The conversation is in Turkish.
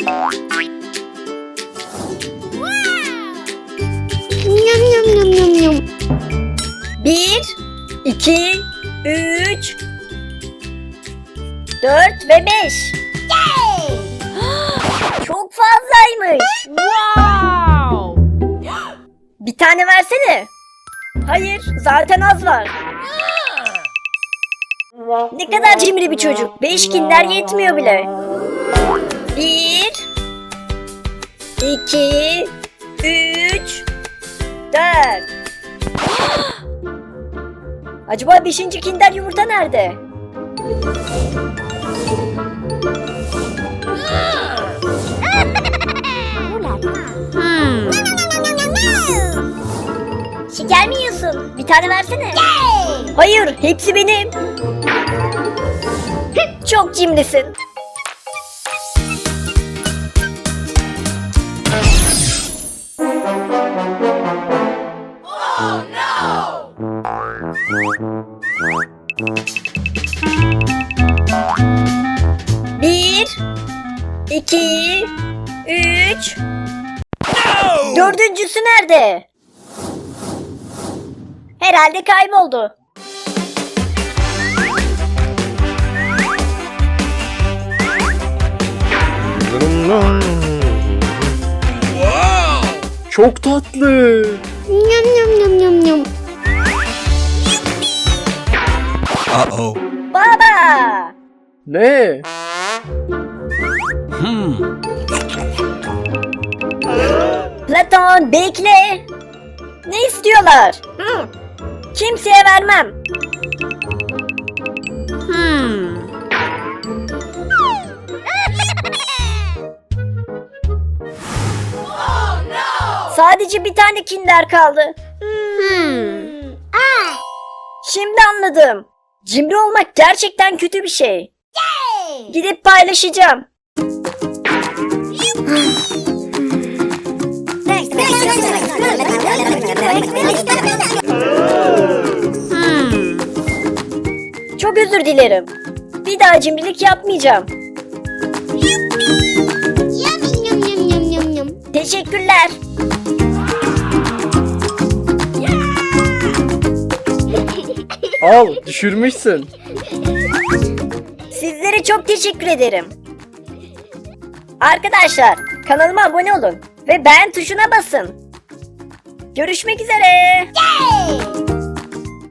Yum yum yum yum yum. Bir, iki, üç, dört ve beş. Çok fazlaymış. Wow! Bir tane versene. Hayır, zaten az var. Ne kadar cimri bir çocuk. Beş kinder yetmiyor bile. Bir, iki, üç, dört. Acaba beşinci kinder yumurta nerede? Hmm. Şeker mi yiyorsun? Bir tane versene. Hayır, hepsi benim. Çok cimrisin. Bir, iki, üç. Dördüncüsü nerede? Herhalde kayboldu. Çok tatlı. Yum yum yum yum yum. Uh-oh. Baba! Ne? Hmm. Platon bekle. Ne istiyorlar? Hı. Kimseye vermem. Hmm. Sadece bir tane kinder kaldı. Hmm. Şimdi anladım. Cimri olmak gerçekten kötü bir şey. Gidip paylaşacağım. Çok özür dilerim. Bir daha cimrilik yapmayacağım. Teşekkürler. Al düşürmüşsün. Sizlere çok teşekkür ederim. Arkadaşlar kanalıma abone olun ve beğen tuşuna basın. Görüşmek üzere.